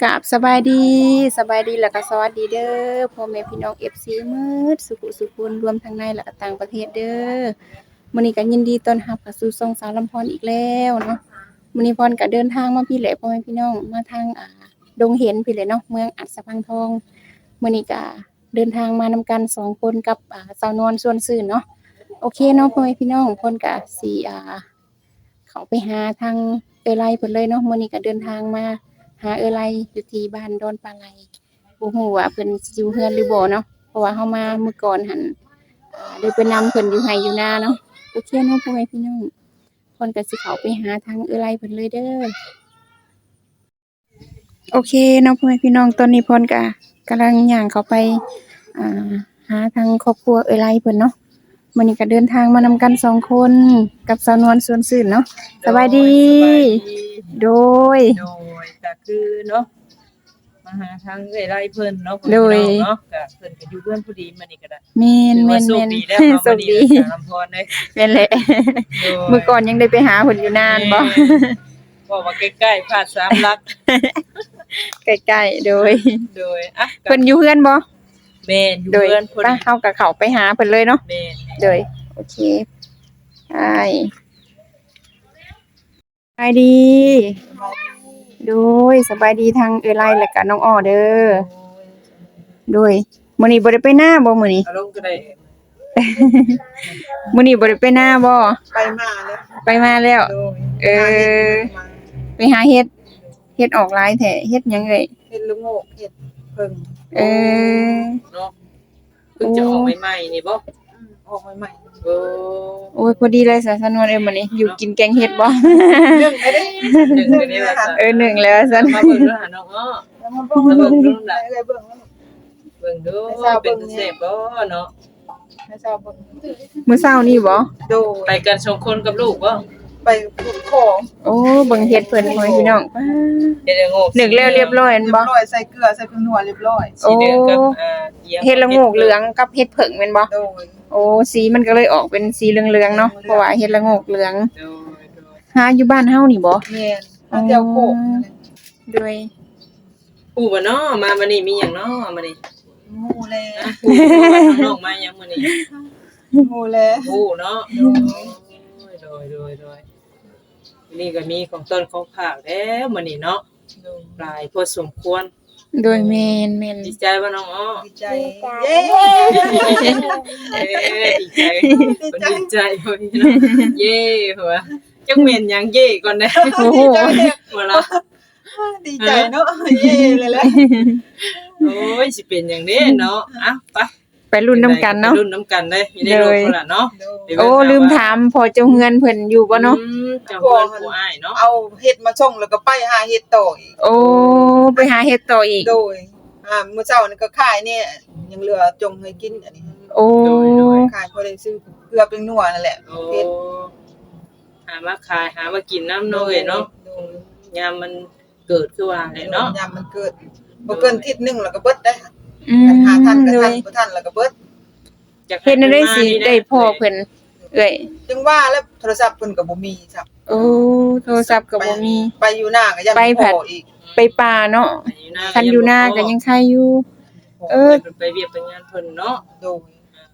กับสบายดีสบายดีแล้วก็สวัสดีเด้อพ่อแม่พี่น้อง FC มืดสุขุสุขุนรวมทั้งในและก็ต่างประเทศเด้อมื้อนี้ก็ยินดีต้อนรับเข้าสู่ช่องสาวลำพรอีกแล้วเนาะมื้อนี้พรก็เดินทางมาพี่แหละพ่อแม่พี่น้องมาทางอ่าดงเห็นพี่แหละเนาะเมืองอัศพังทองมื้อนี้ก็เดินทางมานำกันสองคนกับอ่าสาวนวลส่วนซื่นเนาะโอเคเนาะพ่อแม่พี่น้องพรก็สิอ่าเขาไปหาทางเออไลเพิ่นเลยเนาะมื้อนี้ก็เดินทางมา หาเออไลอยู่ที่บ้านดอนปลาไหลบ่ฮู้ว่าเพิ่นสิอยู่เฮือนหรือบ่เนาะเพราะว่าเฮามาเมื่อก่อนหั่นอ่าได้ไปนำเพิ่นอยู่ไห้อยู่นาเนาะโอเคเนาะพ่อแม่พี่น้องเพิ่นก็สิเข้าไปหาทางเออไลเพิ่นเลยเด้อโอเคเนาะพ่อแม่พี่น้องตอนนี้เพิ่นก็กำลังย่างเข้าไปอ่าหาทางครอบครัวเออไลเพิ่นเนาะมื้อนี้ก็เดินทางมานำกันสองคนกับสาวนวลสวนซื่นเนาะสบายดี โดย โดยก็คือเนาะมาหาทางเอ้ยไร่เพิ่นเนาะโดยพี่น้องเนาะก็เพิ่นก็อยู่เพื่อนผู้ดีมานี่ก็ได้แม่นถือแม่ว่านโชคแม่นดีแล้วเนาะโชมาคดีดีสารำพรเด้แม่นแหละโดยเมื่อก่อนยังได้ไปหาเพิ่นอยู่นานบ่บอกว่าใกล้ๆพลาดสามลัก ใกล้ๆโดยโดยอะก็เพิ่นอยู่เฮือนบ่แม่นอยู่โดยเพื่อนผู้ไปดีเฮากับเขาไปหาเพิ่นเลยเนาะแม่นโดยโอเคใช่สบายดี โดยสบายดีทางเอไลและก็น้องอ้อเด้อโดยมื้อนี้บ่ได้ไปหน้าบ่มื้อนี้อารมณ์ก็ได้มื้อนี้บ่ได้ไปหน้าบ่ไปมาแล้วไปมาแล้วโดยเออ ไปหาเฮ็ดเฮ็ดออกหลายแท้เฮ็ดหยังเอ่ยเฮ็ดลูกโงกเฮ็ดเพิ่งเออเนาะเพิ่งจะออกใหม่ๆนี่บ่ ออกใหม่ๆเออโอ้ยพอดีเลยสาสนวนเอ้ยมื้อนี้อยู่กินแกงเฮ็ดบ่เรื่องอะไรหนึ่งไปนี่แหละจ้ะเออหนึ่งแล้วซั่นมาเบิ่งดูหาน้องอ้อมาเบิ่งดูล่ะเบิ่งดูเป็นเสพบ่เนาะมื้อเช้านี่บ่โดยไปกันสองคนกับลูกบ่ ไปปลูกของโอ้เบิ่งเฮ็ดเพิ่นพ่อแม่พี่น้องป๊าเฮ็ดละโงกหนึ่งแล้วเรียบร้อยอันเรียบ่ บร้อยใส่เกลือใส่ผงนัวเรียบร้อยสีเหลืองกับอ่าขียวเฮ็ดละโงกเหลืองกับเฮ็ดเผิงแม่นบ่โดยโอ้สีมันก็เลยออกเป็นสีเหลืองๆเนาะเพราะว่าเฮ็ดละโงกเหลืองโดยโดยหาอยู่บ้านเฮานี่บ่ แม่นข้าวเจียวโคกโดยผู้บ่เนาะมามื้อนี้มีหยังเนาะมื้อนี้หมูแลผู้มาทางน้องมาหยังมื้อนี้หมูแลผู้เนาะโดยโดยโดย นี่ก็มีของต้นของผักแล้วมื้อนี้เนาะโดยหลายพอสมควรโดยแม่นแม่นดีใจบ่น้องอ้อดีใจเย้เอ้ดีใจคนดีใจเฮ้ยเนาะเย่หัวจังเมนหยังเย่ก่อนนะโอ้โหหัวละดีใจเนาะเย้เลยแหละโอ้ยสิเป็นอย่างนี้เนาะอะไป ไปรุ่นน้ำกันเนาะ ไปรุ่นน้ำกันเลยมีได้รถคนละเนาะโดยไปเบิ่งโอ้ลืมถามพอเจ้าเฮือนเพิ่นอยู่บ่เนาะ อืมเจ้าเพื่อนผู้อ้ายเนาะเอาเห็ดมาส่งแล้วก็ไปหาเห็ดต่ออีกโอ้ไปหาเฮ็ดต่ออีก โดยอ่ามื้อเช้านี่ก็ขายเนี่ยยังเหลือจงให้กินอันนี้โอ้ขายพอได้ซื้อเกลือเป็นนัวนั่นแหละโอ้เห็ดหามาขายหามากินน้ำเนาะเอ้ยเนาะโดยยามมันเกิดขึ้นว่าเลยเนาะยามมันเกิดบ่เกินอาทิศนึงแล้วก็เบิดได้ อืมหาทันก็โดทันยบ่ทันแล้วก็เบิดอยากให้เฮ็ดได้สิมานี่นะได้พ่อเพิ่นเอ้ยจึงว่าแล้วโทรศัพท์เพิ่นก็บ่มีครับโอ้โทรศัพท์ก็บ่มี ไปอยู่หน้าก็ยังไปผัดพออีกไปป่าเนาะไปอยู่หน้าคันอยู่หน้าก็ยังใครอยู่ เออ เพิ่นไปเวียกไปงานเพิ่นเนาะโดย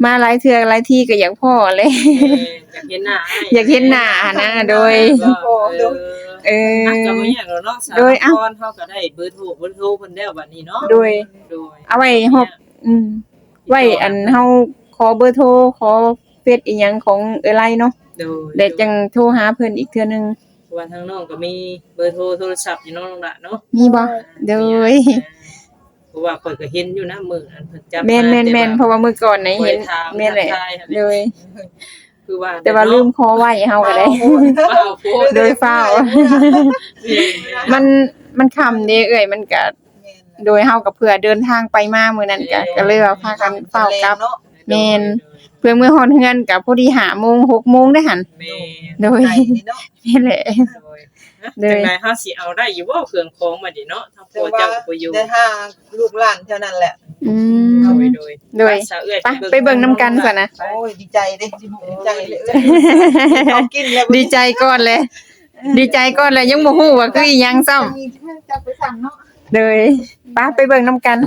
มาหลายเทื่อหลายที่ก็อยากพ่อเลย เอออยากเห็นหน้าให้อยากเห็นหน้านะโดย เออ เอออะก็บ่อยากแล้วเนาะสาโดยเอ้าพรเฮาก็ได้เบอร์โทรเบอร์โทรเพิ่นแล้วบัดนี้เนาะโดย โดยเอาไว้ฮอบอืมไว้อันเฮาขอเบอร์โทรขอเฟซอีหยังของเอไลเนาะโดยเดี๋ยวจังโทรหาเพิ่นอีกเทื่อนึง เพราะว่าทางน้องก็มีเบอร์โทรโทรศัพท์อยู่เนาะน้องละเนาะมีบ่โดยเพราะว่าข่อยก็เห็นอยู่นะมื้ออันเพิ่นจับแม่นแม่นแม่นเพราะราะว่ามื้อก่อนน่ะเห็นแม่นแหละโดย คือว่าแต่ว่าลืมขอไว้เฮาก็ได้ว่าเอาโพดโดยเฝ้า มันมันค่ำเด้เอ้ยมันก็แม่นโดยเฮาก็เพื่อเดินทางไปมามื้อนั้นก็ก็เลยว่าพากันเฝ้ากลับเนาะแม่น เพื่อเมื่อฮอดเฮือนก็พอดี5โมง6โมงได้หั่นแม่นโดยไก่นี่เนาะนี่แหละ โดยนะ โดยจังได๋เฮาสิเอาได้อยู่บ่เครื่องของบัดนี้เนาะทางแต่พ่อว่าเจ้าก็บ่อยู่ได้ห้าลูกหลานเท่านั้นแหละ อืโดมยโดยโดย สาวเอื้อยไปไปเบิ่งน้ำกันก่อนนะ โอ้ยดีใจเด้ดีใจเลยเขากินแล้วดีใจก่อนเลย ดีใจก่อนเลยยังบ่ฮู้ว่าคืออีหยังซ้ำจะไปสั่งเนาะเลยป้าไปเบิ่งน้ำกัน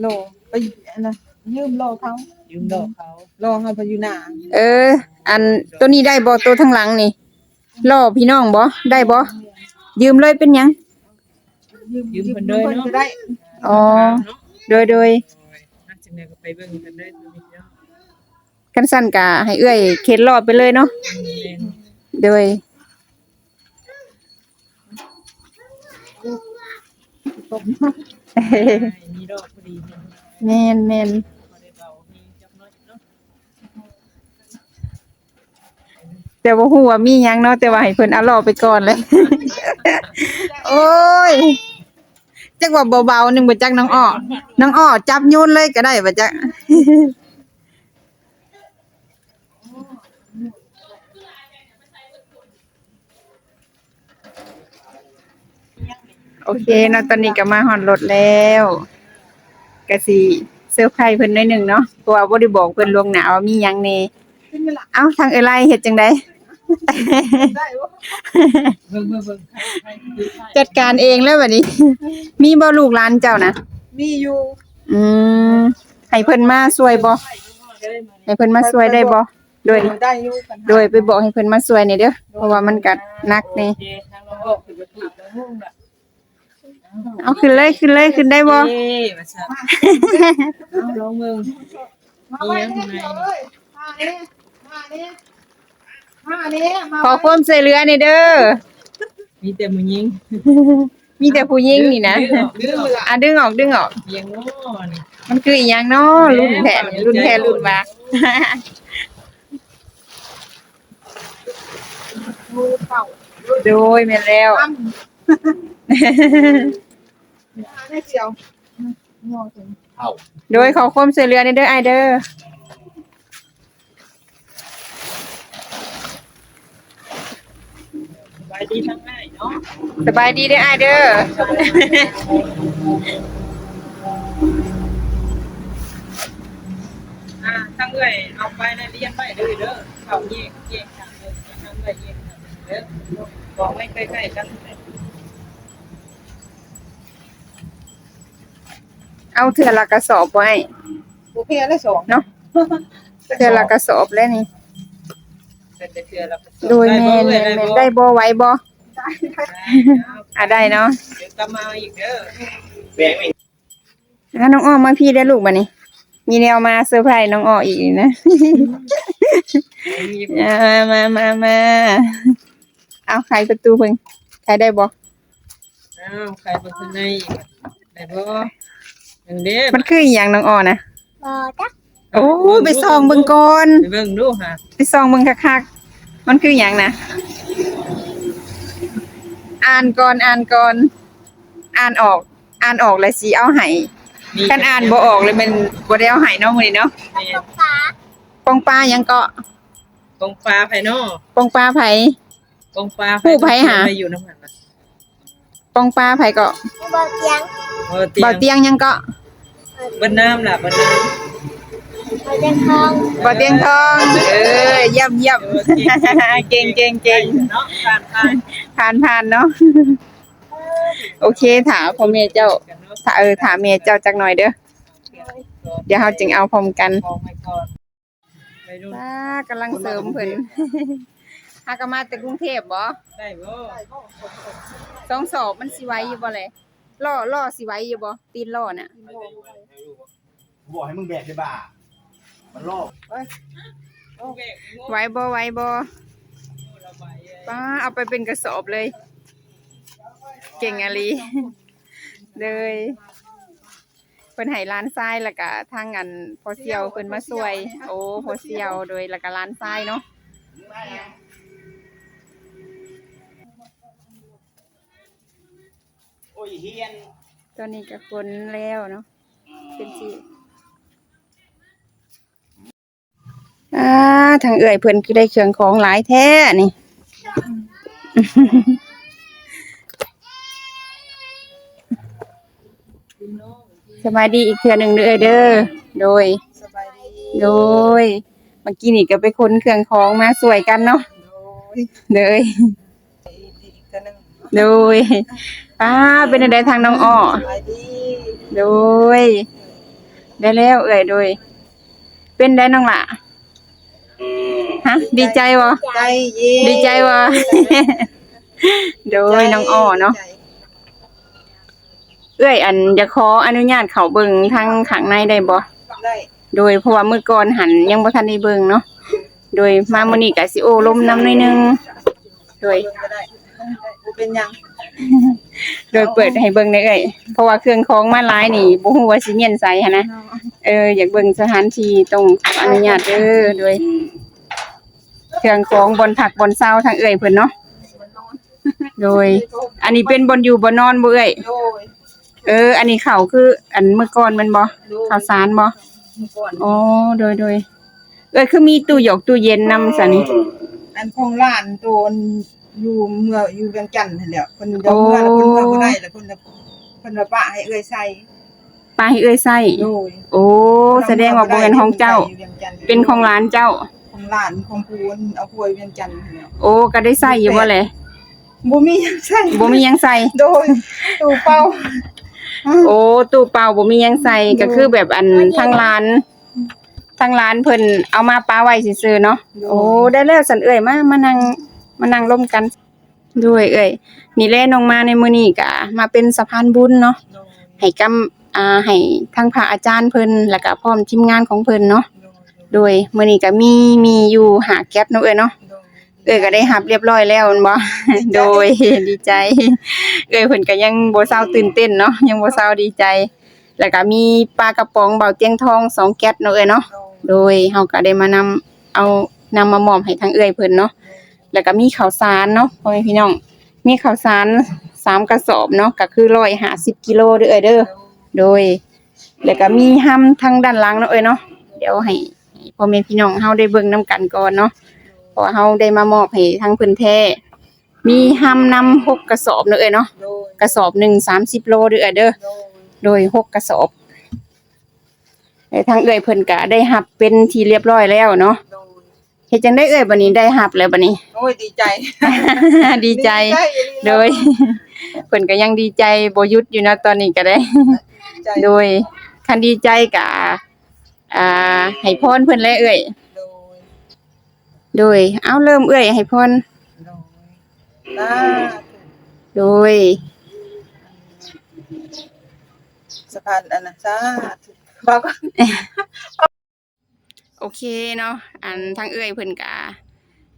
โลไปอันนะ ยืมโลเขายืมดอกเขาโลเขาไปอยู่หน้าเออ อันตัวนี้ได้บ่ตัวทางหลังนี่ล่อพี่น้องบ่ได้บ่ยืมเลยเป็นหยัง ยืมเพิ่นเด้อเนาะก็ได้อ๋อโดยโดยนักจังได๋ก็ไปเบิ่งกันได้ตัวนี้เนาะกันสั้นกะให้เอื้อยเข็นรอบไปเลยเนาะแม่นโดยได้มีดอกพอดีเนาะ แม่นแม่นบ่ได้เบามีจักหน้อยเนาะแต่ว่าฮู้ว่ามีหยังเนาะแต่ว่าให้เพิ่นเอารอบไปก่อนเลย โอ้ยจักว่าเบาๆหนึงบ่จักน้องอ้อน้องอ้อจับโยนเลยก็ได้บ่จักโอเคเนาะตอนนี้ก็มาฮอดรถแล้ว ก็สิเซอร์ไพรส์เพิ่นหน่อยหนึงเนาะเพราะว่าบ่ได้บอกเพิ่นล่วงหน้าว่ามีหยังแหน่ขึ้นมาละเอ้าทางเอไลเฮ็ดจังได ได้บ่เบิ่งเบิ่งเบิ่งใครใครคือใครจัดการเองแล้วบัดนี้ มีบ่ลูกหลานเจ้านะมีอยู่อืมให้เพิ่นมาช่วยบ่ให้เพิ่นมาช่วยได้บ่โดย ได้อยู่กันโดยไปบอกให้เพิ่นมาช่วยนี่เด้อเพราะว่ามันก็หนักนี่ โอเคทางเราออกคือบ่ถูกแล้วฮู้ล่ะ เอาขึ้นเลยขึ้นเลยขึ้นได้บ่เอ้ว่าซั่นเอาลองเบิ่งมาไว้เนี่ยเดี๋ยวเอ้ยมาเนี่ยมาเนี่ยมาเนี่ยมาขอความช่วยเหลือนี่เด้อมีแต่มื้อยิงมีแต่ผู้หญิงนี่นะดื้ออะดึงออกดึงออกเพียงโง่นี่มันคืออีหยังเนาะรุ่นแผ่นรุ่นแผ่รุ่นมามือเป่าโดยแม่นแล้ว ตั้มมาได้เสียวงอถึงโดยขอความช่วยเหลือนี่เด้ออ้ายเด้อสบายดีทั้งง่ายเนาะสบายดีเด้ออ้ายเด้ออ่าทั้งเอ้ยเอาไปนะเรียนไปเด้อเด้อเข้าแยกแยกทางเด้อทางเอ้ยแยกทางเด้อบอกไม่ใกล้ๆกัน เอาเถื่อละกระสอบไว้โอเคได้สองเนาะเถื่อละกระสอบแล้วนี่แต่จะเชื่อเราโดยแม่นแม่นแม่นได้บ่ไหว้บ่อะได้เนาะเดี๋ยวกลับมาอีกเด้ออะน้องอ้อมมาพี่ได้อลูกบัดนี้มีแนวมาเซอร์ไพรส์น้องอ้ออีกนะอ่ามามามาเอาไขประตูเพิ่งไขได้บ่อ้าวใครเป็นคนในได้บ่ ยังเด้อมันคืออีหยังน้องอ้อนะบอจักโอ้ไปส่องเบิ่งก่อนไปเบิ่งดูฮะไปส่องเบิ่งคักๆมันคืออีหยังนะอ่านก่อนอ่านก่อน อ่านออก อ่านออกแล้วสิเอาให้คันอ่านบ่ออกเลยมันบ่ได้เอาให้เนาะมื้อนี้เนาะฟ้าปองปลาหยังเกาะกองฟ้าไผเนาะปองปลาไผกองฟ้าผู้ไผหา ไปอยู่น้ำหันน่ะปองปลาไผเกาะบอเตียงเออเตียบ่างเตียงหยังเกาะ เบิ่นน้ำล่ะเบิ่นน้ำบอเตียงทองบ่เตียงทอง เออเยี่ยมเยี่ยมเออเก่งเก่งเก่งเก่งเนาะการทานผ่านผ่านเนาะ โอเคถามพ่อแม่เจ้ากันเนาะถ้าเออถามแม่เจ้าจักหน่อยเด้อ เดี๋ยวเฮาจึงเอาพร้อมกันมองไปก่อนไปดูป้ากำลังเสริมเพิ่นหากนมาแต่กรุงเทพบ่ได้บ่สองสอบมันสิไหวอยู่บ่เลย ล่อล่อสิไหวอยู่บ่ตีนล่อน่ะบอกให้มึงแบกได้บ่า มันลอกไหวบ่ไหวบ่ป้าเอาไปเป็นกระสอบเลย เก่งอะลีเลยเพิ่นให้ร้านทรายแล้วก็ทางอันพอเซียวเพิ่นมาช่วย โอ้พอเซียวโดยแล้วก็ร้านทรายเนาะ อ้ยเฮียนตอนนี้ก็คนแล้วเนาะเป็นสิอ่าทางเอื่อยเพิ่นคือได้เครื่องของหลายแท้นี่ สบายดีอีกเทื่อหนึ่งเด้อเด้อโดย สบายดีโดยเมื่อกี้นี่ก็ไปค้นเครื่องของมาสวยกันเนาะโดย เลยอีกตัวหนึง โดยป้าเป็นอะไรทางน้องอ้อสบายดีโดย ได้แล้วเอ่ยโดย เป็นได้น้องล่ะฮะ ดีใจวะใจเย็นดีใจวะโดยน้องอ้อเนาะใจเอ้ยอันจะขออนุญาตเขาเบิ่งทางข้างในได้บ่ได้โดยเพราะว่ามื้อก่อนหันยังบ่ทันได้เบิ่งเนาะโดยมามื้อนี้ก็สิโอ้ลมน้ำหน่อยหนึงโดย เบิ่งก็ได้บ่เป็นหยัง โดยเปิดให้เบิ่งได้เอ้ยเพราะว่าเครื่องของมาหลายนี่บ่ฮู้ว่าสิเมียนใส่หันนะเอออยากเบิ่งสถานที่ต้องขออนุญาตเด้อโดยเครื่องของบนผักบนเซาทางเอ้ยเพิ่นเนาะโดย อันนี้เป็นบนอยู่บนนอนบ่เอ้ยโดยเออ อันนี้ข้าวคือ อันเมื่อก่อนแมันบ่ข้าวสารบ่ก่อนอ๋อโดยโดยเอ้ยคือมีตู้หยกตู้เย็นนำซะนี่อันของร้านโตน อยู่เมื่ออยู่เวียงจันทน์นั่นแหละเพิ่นเดี๋ยวเมื่อแล้วเพิ่นเมื่อบ่ได้แล้วเพิ่นจะเพิ่นว่าปะให้เอ้ยใส่ปลาให้เอ้ยใส่โดยโอ้แสดงว่าบ่แม่นของเจ้า เป็นของร้านเจ้า ของร้านของพูนเอาพวยเวียงจันทน์นั่นแหละโอ้ก็ได้ใส่อยู่บ่แหละบ่มีหยังใส่บ่มีหยังใส่ โดยตู้เป่าโอ้ตู้เปล่าบ่มีหยังใส่ก็คือแบบอันทางร้านทางร้านเพิ่นเอามาปาไว้ซื่อๆเนาะโอ้ได้แล้วสันเอ้ยมามานั่ง มานั่งร่วมกันด้วยเอ้ยนี่แลน้องมาในมื้อนี้ก็มาเป็นสะพานบุญเนาะโดยให้กำอ่าให้ทางพระอาจารย์เพิ่นแล้วก็พร้อมทีมงานของเพิ่นเนาะโดยโดยมื้อนี้ก็มีมีอยู่หาแก๊สเนาะเอ้ยเนาะโดยเอ้ยก็ได้รับเรียบร้อยแล้วแม่นบ่โดยดีใจ เอ้ยเพิ่นก็ยังบ่เซาตื่นเต้นเนาะยังบ่เซาดีใจ แล้วก็มีปลากระป๋องเบาเตียงทองสองแก๊สเนาะเอ้ยเนาะโดยโดยเฮาก็ได้มานำเอานำมามอบให้ทางเอ้ยเพิ่นเนาะ แล้วก็มีข้าวสารเนาะพ่อแม่พี่น้อง มีข้าวสารสามกระสอบเนาะก็คือ150กิโลเด้อเด้อโดย แล้วก็มีห้ำทางด้านหลังเนาะเอ้ยเนาะเดี๋ยวให้พ่อแม่พี่น้องเฮาได้เบิ่งนํกันก่อนเนาะเพราะเฮาได้มามอบให้ทางเพิ่นแท้มีห้ำนำหกกระสอบเนาะเอ้ยเนาะกระสอบหนึ่งสามสิบโลเด้อเด้อโดยหกกระสอบแต่ทางเอ้ยเพิ่นก็ได้หับเป็นที่เรียบร้อยแล้วเนาะ เฮ็ดจังได้เอ้ยบัดนี้ได้หับแล้วบัดนี้ โอ้ยดีใจ ดีใจ โดย เพิ่นก็ยังดีใจบ่หยุดอยู่นะตอนนี้ก็ได้ใจโดยคันดีใจก็อ่าให้พรเพิ่นแลเอ้ยโดยโดย เอาเริ่มเอ้ยให้พรโดยสาธุโดย สะพานอันน่ะสาธุบอกว่า โอเคเนาะอันทางเอ้ยเพิ่นก็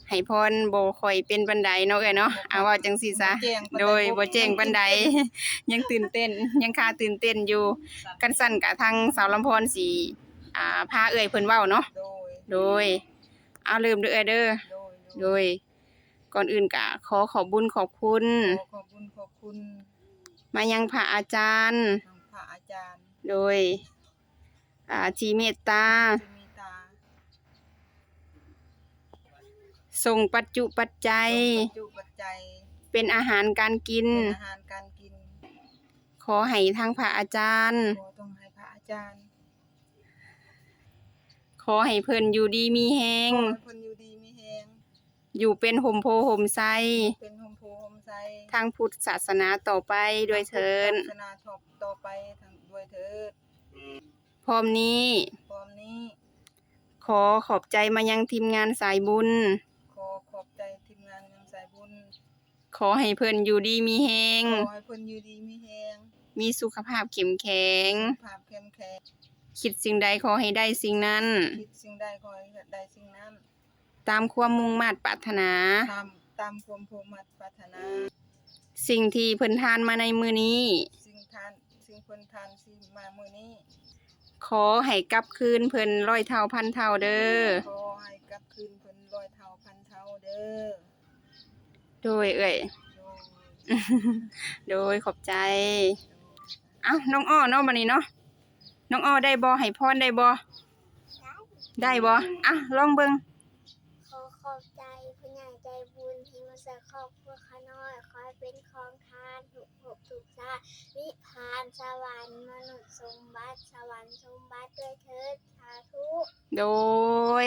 ให้พรบ่ค่อยเป็นปานใดเนาะเอ้ยเนาะเอาว่าจังซี่ซะแจ้งปานใดโดยบ่แจ้งปานใดยังตื่นเต้น ยังคาตื่นเต้นอยู่กันสั่นกะทางสาวลำพรสิอ่าพาเอ้ยเพิ่นเว้าเนาะโดยโดยเอาเริ่มเด้อเอ้ยเด้อโดยโดยก่อนอื่นก็ขอขอบบุญขอบคุณขอขอบคุณขอบคุณ มายังพระอาจารย์ทางพระอาจารย์ โดย อ่าที่เมตตา ที่มีตา ส่งปัจจุปัจจัย ปัจจุปัจจัยเป็นอาหารการกิน เป็นอาหารการกินขอให้ทางพระอาจารย์ ขอต้องให้พระอาจารย์ขอให้เพิ่นอยู่ดีมีแฮงขอให้คนอยู่ดีมีแฮงอยู่เป็นห่มโพห่มไซเป็นโฮมโพโฮมไซทางพุทธศาสนาต่อไปด้วยเถินศาสนาทบต่อไปทางด้วยเถิดพร้อมนี้ พร้อมนี้ขอขอบใจมายังทีมงานสายบุญข อขอบใจทีมงานยังสายบุญขอให้เพิ่นอยู่ดีมีแฮง ขอให้เพิ่นอยู่ดีมีแฮงมีสุขภาพเข้มแข็งภาพเข้มแข็ง คิดสิ่งใดขอให้ได้สิ่งนั้น คิดสิ่งใดขอให้ได้สิ่งนั้น ตามความมุ่งมั่นปรารถนา ตามตามความภูมิมัดปรารถนา สิ่งที่เพิ่นทานมาในมือนี้ สิ่งทานสิ่งเพิ่นทานสิ่งมามื้อนี้ ขอให้กลับคืนเพิ่นร้อยเท่าพันเท่าเด้อ ขอให้กลับคืนเพิ่นร้อยเท่าพัน เท่าเด้อโดยเอ่ยโดยโดยขอบใจเอ้าน้องอ้อเนาะบัดนี้เนาะน้องอ้อได้บ่ให้พรได้บ่ได้บ่อะลองเบิ่งขอขอบใจผู้ใหญ่ใจบุญที่มาใส่ครอบครัวข้าน้อยขอให้เป็นของทานถูกภพถูกชาตินิพพานสวรรค์มนุษย์สมบัติสวรรค์สมบัติด้วยเถิดสาธุโดย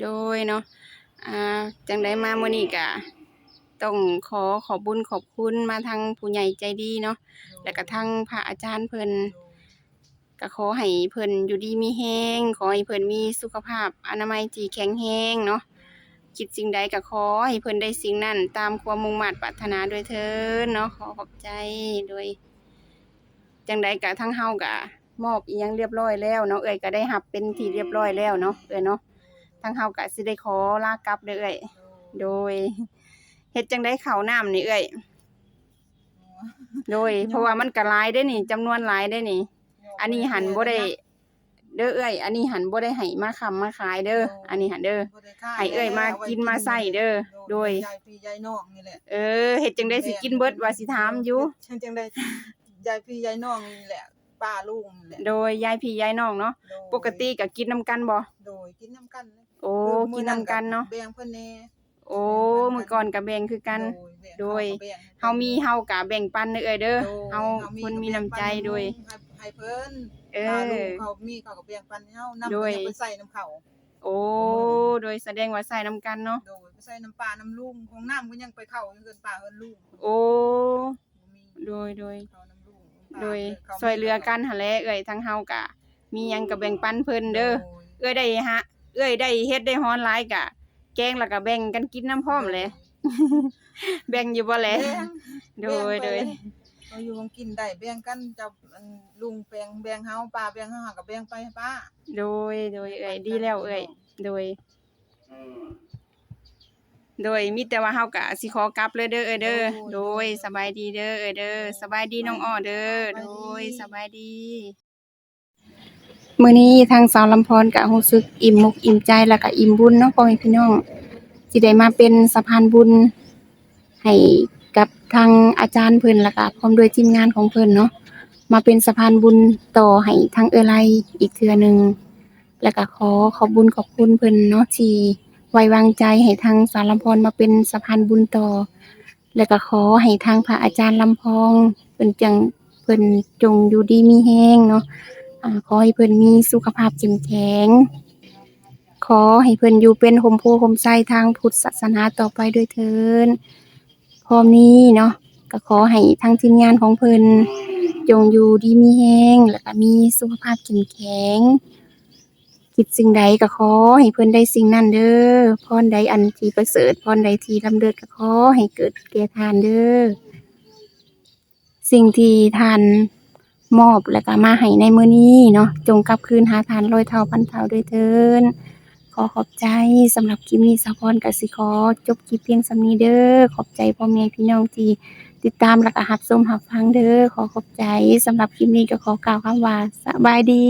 โดยเนาะ อ่าจังไดมามื้อนี้ก็ต้องขอขอบบุญขอบคุณมาทางผู้ใหญ่ใจดีเนาะแล้วก็ทางพระอาจารย์เพิ่นก็ขอให้เพิ่นอยู่ดีมีแรงขอให้เพิ่นมีสุขภาพอนามัยที่แข็งแรงเนาะคิดสิ่งใดก็ขอให้เพิ่นได้สิ่งนั้น ตามความมุ่งมั่นปรารถนาด้วยเถิดเนาะขอขอบใจโดยจังใดก็ทั้งเฮาก็มอบอีหยังเรียบร้อยแล้วเนาะเอ้ยก็ได้รับเป็นที่เรียบร้อยแล้วเนาะเอ้ยเนาะ ทั้งเฮาก็สิได้ขอลากลับเด้อเอ้ยโดยเฮ็ดจังได๋ข้าวน้ำนี่เอ้ยโดย เพราะว่ามันก็หลายเด้นี่จำนวนหลายเด้นี่ อันนี้หันบ่ได้เด้อเอ้ยอันนี้หันบ่ได้ให้มาค้ำมาขายเด้ออันนี้หันเด้อให้เอ้ยมากินมาใส่เด้อโดยยายพี่ยายน้องนี่แหละเออเฮ็ดจังได๋สิกินเบิดว่าสิถามอยู่จังจังได้ยายพี่ยายน้องนี่แหละ ป้าลุงนี่แหละโดยยายพี่ยายน้องเนาะโดยปกติก็กินนํกันบ่โดยกินน้ำกันเลยโอ้กินนํกันเนาะแบ่งเพิ่นแน่โอ้มื้อก่อนก็แบ่งคือกัน โดย แบ่งเฮามีเฮาก็แบ่งปันเด้อเอ้ยเด้อโดยเฮาคนมีน้ำใจโดย ให้ให้เพิ่นเอป้าลุอ งเขามีเขาก็แบ่งปันให้เฮานำโดยไปไปใส่น้ำเขาโอ้โดยแสดงว่าใส่น้ำกันเนาะโดยไปใส่น้ำปลาน้ำลุงของน้ำก็ยังไปเข้ายังเกินปลาเอิ้นลุงโอ้บ่มีโดยโดย เข้าน้ำลุง โดยซอยเรือกันหั่นแหละเอ้ยทั้งเฮาก็มีหยังก็แบ่งปันเพิ่นเด้อเอ้ยได้ฮะ เอ้ยได้เฮ็ดได้ฮ้อนหลายก็แกงแล้วก็แบ่งกันกินน้ำพร้อมแหละแบ่งอยู่บ่แหละแบ่งโดยโดย เราอยู่ของกินได้แบ่งกันเจะลุงแบ่งแบ่งเฮาป้าแบ่งเฮาเฮาก็แบ่งไปให้ป้าโดยโดยเอ้ยดีแล้วเอ้ยโดย โดยมีแต่ว่าเฮาก็สิขอกลับเลยเด้อเอ้ยเด้อโดยสบายดีเด้อเอ้ยเด้อสบายดีน้องอ้อเด้อโดยสบายดีมื้อนี้ทางสาวลำพรก็รู้สึกอิ่มมุกอิ่มใจแล้วก็อิ่มบุญเนาะพ่อแม่พี่น้องสิได้มาเป็นสะพานบุญ ให้กับทางอาจารย์เพิ่นแล้วก็พร้อมด้วยทีมงานของเพิ่นเนาะมาเป็นสะพานบุญต่อให้ทางเออไลอีกเทื่อหนึงแล้วก็ขอขอบบุญขอบคุณเพิ่นเนาะที่ ไว้วางใจให้ทางสาวลำพรมาเป็นสะพานบุญต่อ แล้วก็ขอให้ทางพระอาจารย์ลำพองเพิ่นจังเพิ่นจงอยู่ดีมีแฮงเนาะอ่าขอให้เพิ่นมีสุขภาพเข้มแข็ง ขอให้เพิ่นอยู่เป็นหมโพหมไส้ทางพุทธศาสนาต่อไปด้วยเถินพร้อมนี้เนาะก็ขอให้ทางทีมงานของเพิ่นจงอยู่ดีมีแฮงแล้วก็มีสุขภาพเข้มแข็ง คิดสิ่งใดก็ขอให้เพิ่อนได้สิ่งนั้นเด้อพรใดอันที่ประเสริฐพรใดที่ลำเลิศก็ขอให้เกิดแก่ทานเด้อสิ่งที่ทานมอบแล้วก็มาให้ในมื้อนี้เนาะจงกลับคืนหาทานร้อยเท่าพันเท่าด้วยเถินขอขอบใจสำหรับคลิปนี้สะพรกสิขอจบคลิปเพียงสำนี้เด้อขอบใจพ่อแม่พี่น้องที่ติดตามแล้วก็รับชมรับฟังเด้อขอขอบใจสำหรับคลิปนี้ก็ขอกล่าวคำว่าสบายดี